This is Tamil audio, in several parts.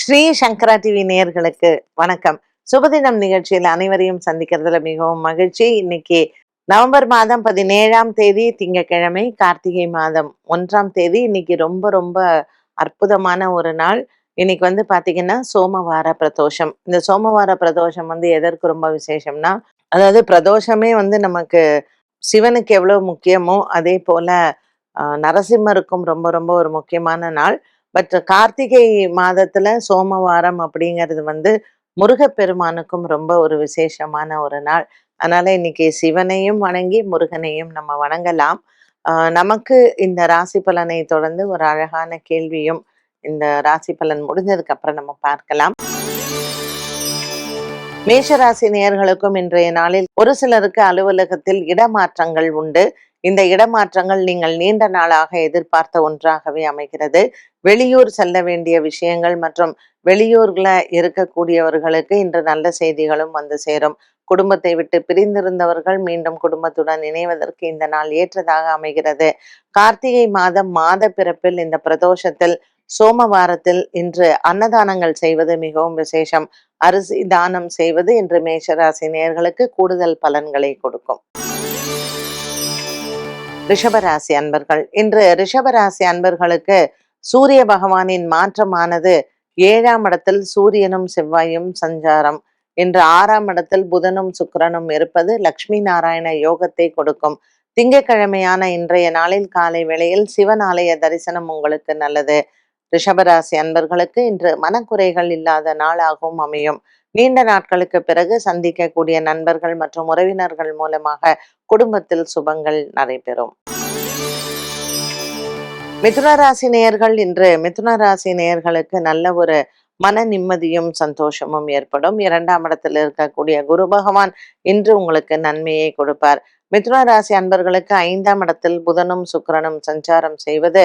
ஸ்ரீ சங்கரா டிவி நேயர்களுக்கு வணக்கம். சுபதினம் நிகழ்ச்சியில் அனைவரையும் சந்திக்கிறதுல மிகவும் மகிழ்ச்சி. இன்னைக்கு நவம்பர் மாதம் பதினேழாம் தேதி திங்கட்கிழமை கார்த்திகை மாதம் ஒன்றாம் தேதி. இன்னைக்கு ரொம்ப ரொம்ப அற்புதமான ஒரு நாள். இன்னைக்கு வந்து பாத்தீங்கன்னா சோமவார பிரதோஷம். இந்த சோமவார பிரதோஷம் வந்து எதற்கு ரொம்ப விசேஷம்னா அதாவது பிரதோஷமே வந்து நமக்கு சிவனுக்கு எவ்வளவு முக்கியமோ அதே போல நரசிம்மருக்கும் ரொம்ப ரொம்ப ஒரு முக்கியமான நாள். பட் கார்த்திகை மாதத்துல சோமவாரம் அப்படிங்கிறது வந்து முருகப்பெருமானுக்கும் ரொம்ப ஒரு விசேஷமான ஒரு நாள். அதனால இன்னைக்கு சிவனையும் வணங்கி முருகனையும் நம்ம வணங்கலாம். ஆஹ் நமக்கு இந்த ராசி பலனை தொடர்ந்து ஒரு அழகான கேள்வியும் இந்த ராசி பலன் முடிஞ்சதுக்கு அப்புறம் நம்ம பார்க்கலாம். மேஷராசி நேயர்களுக்கும் இன்றைய நாளில் ஒரு சிலருக்கு அலுவலகத்தில் இடமாற்றங்கள் உண்டு. இந்த இடமாற்றங்கள் நீங்கள் நீண்ட நாளாக எதிர்பார்த்த ஒன்றாகவே அமைகிறது. வெளியூர் செல்ல வேண்டிய விஷயங்கள் மற்றும் வெளியூர்ல இருக்கக்கூடியவர்களுக்கு இன்று நல்ல செய்திகளும் வந்து சேரும். குடும்பத்தை விட்டு பிரிந்திருந்தவர்கள் மீண்டும் குடும்பத்துடன் இணைவதற்கு இந்த நாள் ஏற்றதாக அமைகிறது. கார்த்திகை மாதம் மாத பிறப்பில் இந்த பிரதோஷத்தில் சோமவாரத்தில் இன்று அன்னதானங்கள் செய்வது மிகவும் விசேஷம். அரிசி தானம் செய்வது இன்று மேஷராசி நேர்களுக்கு கூடுதல் பலன்களை கொடுக்கும். ரிஷபராசி அன்பர்கள். இன்று ரிஷபராசி அன்பர்களுக்கு சூரிய பகவானின் மாற்றமானது ஏழாம் இடத்தில் சூரியனும் செவ்வாயும் சஞ்சாரம். இன்று ஆறாம் இடத்தில் புதனும் சுக்கிரனும் இருப்பது லக்ஷ்மி நாராயண யோகத்தை கொடுக்கும். திங்கட்கிழமையான இன்றைய நாளில் காலை வேளையில் சிவன் ஆலய தரிசனம் உங்களுக்கு நல்லது. ரிஷபராசி அன்பர்களுக்கு இன்று மனக்குறைகள் இல்லாத நாளாகவும் அமையும். நீண்ட நாட்களுக்கு பிறகு சந்திக்கக்கூடிய நண்பர்கள் மற்றும் உறவினர்கள் மூலமாக குடும்பத்தில் சுபங்கள் நடைபெறும். மிதுன ராசி நேயர்கள் இன்று மிதுன ராசி நேயர்களுக்கு நல்ல ஒரு மன நிம்மதியும் சந்தோஷமும் ஏற்படும். இரண்டாம் இடத்தில் இருக்கக்கூடிய குரு பகவான் இன்று உங்களுக்கு நன்மையை கொடுப்பார். மிதுன ராசி அன்பர்களுக்கு ஐந்தாம் இடத்தில் புதனும் சுக்கிரனும் சஞ்சாரம் செய்வது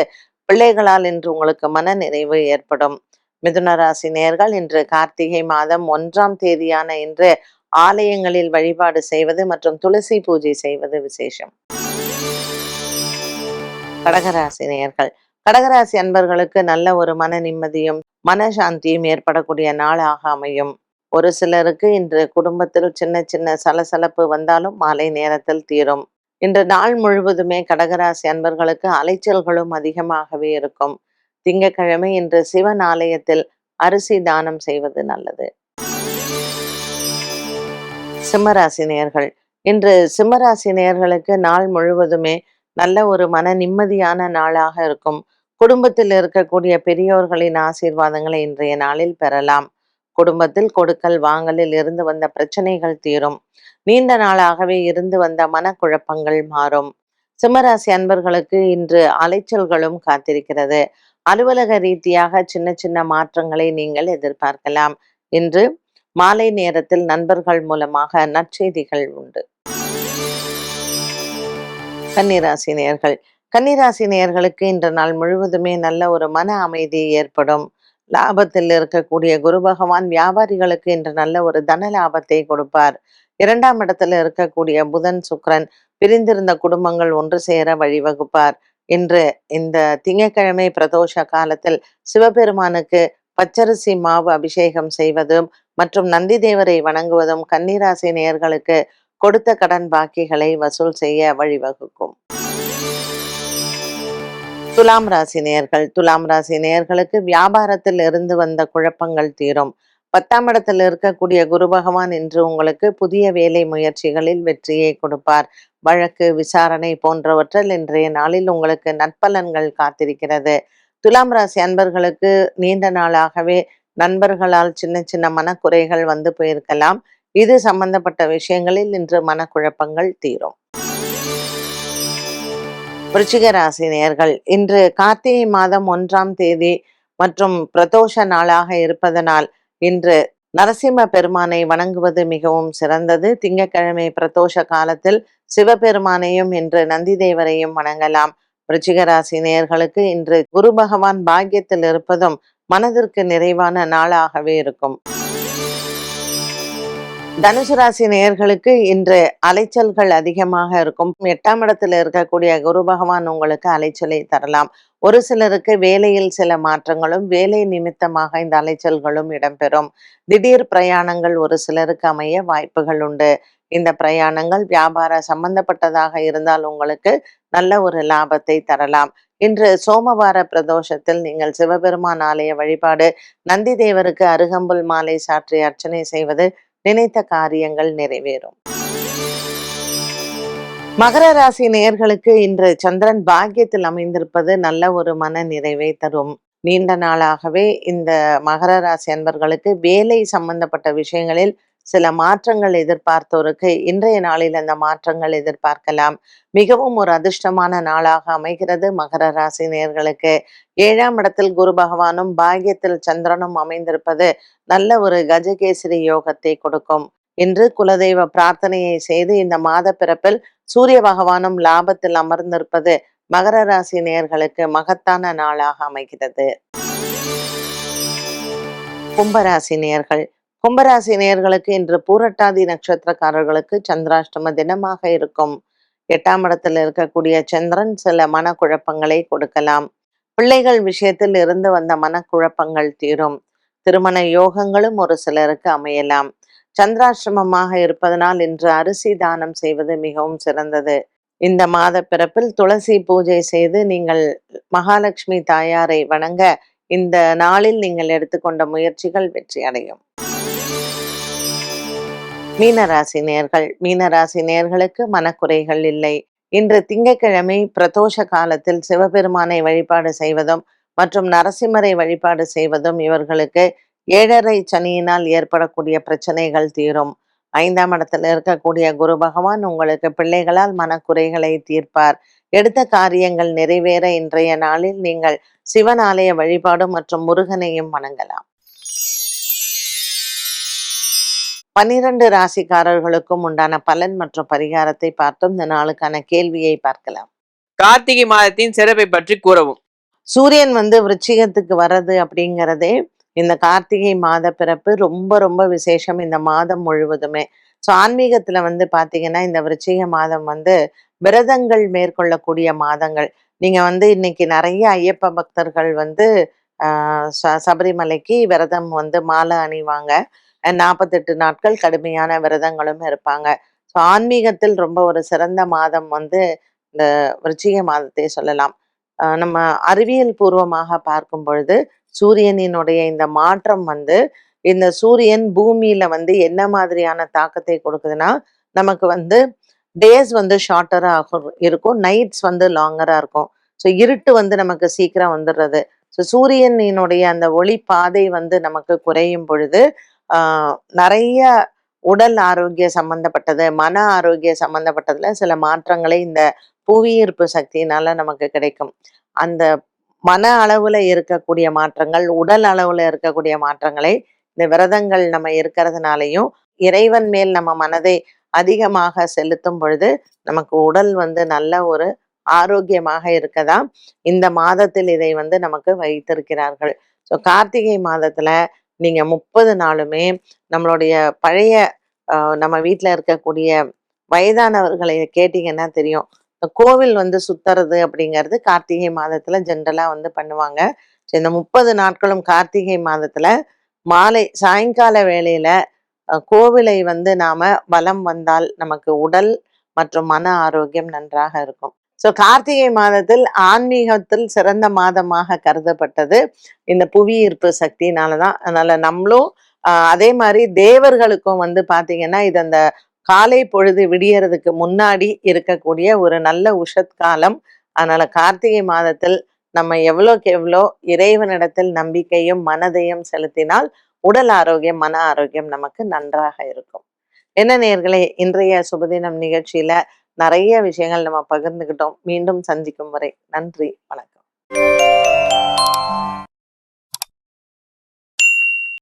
பிள்ளைகளால் இன்று உங்களுக்கு மன நிறைவு ஏற்படும். மிதுன ராசி நேர்கள் இன்று கார்த்திகை மாதம் ஒன்றாம் தேதியான இன்று ஆலயங்களில் வழிபாடு செய்வது மற்றும் துளசி பூஜை செய்வது விசேஷம். கடகராசி நேர்கள். கடகராசி அன்பர்களுக்கு நல்ல ஒரு மன நிம்மதியும் மனசாந்தியும் ஏற்படக்கூடிய நாளாக அமையும். ஒரு சிலருக்கு இன்று குடும்பத்தில் சின்ன சின்ன சலசலப்பு வந்தாலும் மாலை நேரத்தில் தீரும். இன்று நாள் முழுவதுமே கடகராசி அன்பர்களுக்கு அலைச்சல்களும் அதிகமாகவே இருக்கும். திங்கட்கிழமை இன்று சிவன் ஆலயத்தில் அரிசி தானம் செய்வது நல்லது. சிம்மராசி நேர்கள் இன்று சிம்மராசி நேர்களுக்கு நாள் முழுவதுமே நல்ல ஒரு மன நிம்மதியான நாளாக இருக்கும். குடும்பத்தில் இருக்கக்கூடிய பெரியோர்களின் ஆசீர்வாதங்களை இன்றைய நாளில் பெறலாம். குடும்பத்தில் கொடுக்கல் வாங்கலில் இருந்து வந்த பிரச்சனைகள் தீரும். நீண்ட நாளாகவே இருந்து வந்த மனக்குழப்பங்கள் மாறும். சிம்மராசி அன்பர்களுக்கு இன்று அலைச்சல்களும் காத்திருக்கிறது. அலுவலக ரீதியாக சின்ன சின்ன மாற்றங்களை நீங்கள் எதிர்பார்க்கலாம். இன்று மாலை நேரத்தில் நண்பர்கள் மூலமாக நற்செய்திகள் உண்டு. கன்னிராசி நேர்கள் கன்னிராசி நேர்களுக்கு இன்று நாள் முழுவதுமே நல்ல ஒரு மன அமைதி ஏற்படும். லாபத்தில் இருக்கக்கூடிய குரு பகவான் வியாபாரிகளுக்கு இன்று நல்ல ஒரு தன லாபத்தை கொடுப்பார். இரண்டாம் இடத்துல இருக்கக்கூடிய புதன் சுக்ரன் பிரிந்திருந்த குடும்பங்கள் ஒன்று சேர வழிவகுப்பார். இன்று இந்த திங்கட்கிழமை பிரதோஷ காலத்தில் சிவபெருமானுக்கு பச்சரிசி மாவு அபிஷேகம் செய்வதும் மற்றும் நந்தி தேவரை வணங்குவதும் கன்னிராசி நேயர்களுக்கு கொடுத்த கடன் பாக்கிகளை வசூல் செய்ய வழிவகுக்கும். துலாம் ராசி நேயர்கள் துலாம் ராசி நேயர்களுக்கு வியாபாரத்தில் இருந்து வந்த குழப்பங்கள் தீரும். பத்தாம் இடத்தில் இருக்கக்கூடிய குரு பகவான் இன்று உங்களுக்கு புதிய வேலை முயற்சிகளில் வெற்றியை கொடுப்பார். வழக்கு விசாரணை போன்றவற்றில் இன்றைய நாளில் உங்களுக்கு நற்பலன்கள் காத்திருக்கிறது. துலாம் ராசி அன்பர்களுக்கு நீண்ட நாளாகவே நண்பர்களால் சின்ன சின்ன மனக்குறைகள் வந்து போயிருக்கலாம். இது சம்பந்தப்பட்ட விஷயங்களில் இன்று மனக்குழப்பங்கள் தீரும். விருச்சிக ராசி நேயர்கள் இன்று கார்த்திகை மாதம் ஒன்றாம் தேதி மற்றும் பிரதோஷ நாளாக இருப்பதனால் இன்று நரசிம்ம பெருமானை வணங்குவது மிகவும் சிறந்தது. திங்கக்கிழமை பிரதோஷ காலத்தில் சிவபெருமானையும் இன்று நந்தி தேவரையும் வணங்கலாம். விருச்சிக ராசி நேயர்களுக்கு இன்று குரு பகவான் பாக்கியத்தில் இருப்பதும் மனதிற்கு நிறைவான நாளாகவே இருக்கும். தனுசு ராசி நேயர்களுக்கு இன்று அலைச்சல்கள் அதிகமாக இருக்கும். எட்டாம் இடத்துல இருக்கக்கூடிய குரு பகவான் உங்களுக்கு அலைச்சலை தரலாம். ஒரு சிலருக்கு வேலையில் சில மாற்றங்களும் வேலை நிமித்தமாக இந்த அலைச்சல்களும் இடம்பெறும். திடீர் பிரயாணங்கள் ஒரு சிலருக்கு அமைய வாய்ப்புகள் உண்டு. இந்த பிரயாணங்கள் வியாபார சம்பந்தப்பட்டதாக இருந்தால் உங்களுக்கு நல்ல ஒரு லாபத்தை தரலாம். இன்று சோமவார பிரதோஷத்தில் நீங்கள் சிவபெருமான் ஆலய வழிபாடு நந்தி தேவருக்கு அருகம்புல் மாலை சாற்றி அர்ச்சனை செய்வது நினைத்த காரியங்கள் நிறைவேறும். மகர ராசி நேயர்களுக்கு இன்று சந்திரன் பாக்கியத்தில் அமைந்திருப்பது நல்ல ஒரு மன நிறைவை தரும். நீண்ட நாளாகவே இந்த மகர ராசி அன்பர்களுக்கு வேலை சம்பந்தப்பட்ட விஷயங்களில் சில மாற்றங்கள் எதிர்பார்த்தோருக்கு இன்றைய நாளில் அந்த மாற்றங்கள் எதிர்பார்க்கலாம். மிகவும் ஒரு அதிர்ஷ்டமான நாளாக அமைகிறது மகர ராசி நேர்களுக்கு ஏழாம் இடத்தில் குரு பகவானும் பாகியத்தில் சந்திரனும் அமைந்திருப்பது நல்ல ஒரு கஜகேசரி யோகத்தை கொடுக்கும். இன்று குலதெய்வ பிரார்த்தனையை செய்து இந்த மாத பிறப்பில் சூரிய பகவானும் லாபத்தில் அமர்ந்திருப்பது மகர ராசி நேர்களுக்கு மகத்தான நாளாக அமைகிறது. கும்பராசி நேர்கள் கும்பராசி நேர்களுக்கு இன்று பூரட்டாதி நட்சத்திரக்காரர்களுக்கு சந்திராஷ்டம தினமாக இருக்கும். எட்டாம் இடத்துல இருக்கக்கூடிய சந்திரன் சில மனக்குழப்பங்களை கொடுக்கலாம். பிள்ளைகள் விஷயத்தில் இருந்து வந்த மனக்குழப்பங்கள் தீரும். திருமண யோகங்களும் ஒரு சிலருக்கு அமையலாம். சந்திராசிரமமாக இருப்பதனால் இன்று அரிசி தானம் செய்வது மிகவும் சிறந்தது. இந்த மாத பிறப்பில் துளசி பூஜை செய்து நீங்கள் மகாலட்சுமி தாயாரை வணங்க இந்த நாளில் நீங்கள் எடுத்துக்கொண்ட முயற்சிகள் வெற்றி அடையும் மீனராசி நேர்கள் மீனராசி நேர்களுக்கு மனக்குறைகள் இல்லை. இன்று திங்கட்கிழமை பிரதோஷ காலத்தில் சிவபெருமானை வழிபாடு செய்வதும் மற்றும் நரசிம்மரை வழிபாடு செய்வதும் இவர்களுக்கு ஏழரை சனியினால் ஏற்படக்கூடிய பிரச்சனைகள் தீரும். ஐந்தாம் இடத்தில் இருக்கக்கூடிய குரு பகவான் உங்களுக்கு பிள்ளைகளால் மனக்குறைகளை தீர்ப்பார். எடுத்த காரியங்கள் நிறைவேற இன்றைய நாளில் நீங்கள் சிவன் ஆலய வழிபாடு மற்றும் முருகனையும் வணங்கலாம். பன்னிரண்டு ராசிக்காரர்களுக்கும் உண்டான பலன் மற்றும் பரிகாரத்தை பார்த்தோம். இந்த நாளுக்கான கேள்வியை பார்க்கலாம். கார்த்திகை மாதத்தின் சிறப்பை பற்றி கூறவும். சூரியன் வந்து விருச்சிகத்துக்கு வர்றது அப்படிங்கிறதே இந்த கார்த்திகை மாத பிறப்பு ரொம்ப ரொம்ப விசேஷம். இந்த மாதம் முழுவதுமே. ஸோ ஆன்மீகத்துல வந்து பாத்தீங்கன்னா இந்த விருச்சிக மாதம் வந்து விரதங்கள் மேற்கொள்ளக்கூடிய மாதங்கள். நீங்க வந்து இன்னைக்கு நிறைய ஐயப்ப பக்தர்கள் வந்து ஆஹ் சபரிமலைக்கு விரதம் வந்து மாலை அணிவாங்க. நாற்பத்தெட்டு நாட்கள் கடுமையான விரதங்களும் இருப்பாங்க. ஸோ ஆன்மீகத்தில் ரொம்ப ஒரு சிறந்த மாதம் வந்து இந்த விருச்சிக மாதத்தை சொல்லலாம். நம்ம அறிவியல் பூர்வமாக பார்க்கும் பொழுது சூரியனினுடைய இந்த மாற்றம் வந்து இந்த சூரியன் பூமியில வந்து என்ன மாதிரியான தாக்கத்தை கொடுக்குதுன்னா நமக்கு வந்து டேஸ் வந்து ஷார்ட்டராக இருக்கும். நைட்ஸ் வந்து லாங்கரா இருக்கும். ஸோ இருட்டு வந்து நமக்கு சீக்கிரம் வந்துடுறது. ஸோ சூரியனினுடைய அந்த ஒளி பாதை வந்து நமக்கு குறையும் பொழுது நிறைய உடல் ஆரோக்கிய சம்பந்தப்பட்டது மன ஆரோக்கிய சம்பந்தப்பட்டதுல சில மாற்றங்களை இந்த புவியீர்ப்பு சக்தியினால நமக்கு கிடைக்கும். அந்த மன அளவுல இருக்கக்கூடிய மாற்றங்கள் உடல் அளவுல இருக்கக்கூடிய மாற்றங்களை இந்த விரதங்கள் நம்ம இருக்கிறதுனாலையும் இறைவன் மேல் நம்ம மனதை அதிகமாக செலுத்தும் பொழுது நமக்கு உடல் வந்து நல்ல ஒரு ஆரோக்கியமாக இருக்கதா இந்த மாதத்தில் இதை வந்து நமக்கு வைத்திருக்கிறார்கள். ஸோ கார்த்திகை மாதத்துல நீங்கள் முப்பது நாளுமே நம்மளுடைய பழைய நம்ம வீட்டில் இருக்கக்கூடிய வயதானவர்களை கேட்டிங்கன்னா தெரியும். கோவில் வந்து சுத்துறது அப்படிங்கிறது கார்த்திகை மாதத்துல ஜென்ரலா வந்து பண்ணுவாங்க. இந்த முப்பது நாட்களும் கார்த்திகை மாதத்துல மாலை சாயங்கால வேளையில கோவிலை வந்து நாம வலம் வந்தால் நமக்கு உடல் மற்றும் மன ஆரோக்கியம் நன்றாக இருக்கும். ஸோ கார்த்திகை மாதத்தில் ஆன்மீகத்தில் சிறந்த மாதமாக கருதப்பட்டது. இந்த புவி ஈர்ப்பு சக்தினாலதான் அதனால நம்மளும் அதே மாதிரி தேவர்களுக்கும் வந்து பாத்தீங்கன்னா இது அந்த காலை பொழுது விடியறதுக்கு முன்னாடி இருக்கக்கூடிய ஒரு நல்ல உஷத் காலம். அதனால கார்த்திகை மாதத்தில் நம்ம எவ்வளோக்கு எவ்வளோ இறைவனிடத்தில் நம்பிக்கையும் மனதையும் செலுத்தினால் உடல் ஆரோக்கியம் மன ஆரோக்கியம் நமக்கு நன்றாக இருக்கும். என்ன நேர்களே இன்றைய சுபதினம் நிகழ்ச்சியில நிறைய விஷயங்கள் நம்ம பகிர்ந்துக்கிட்டோம் மீண்டும் சந்திக்கும் வரை நன்றி வணக்கம்.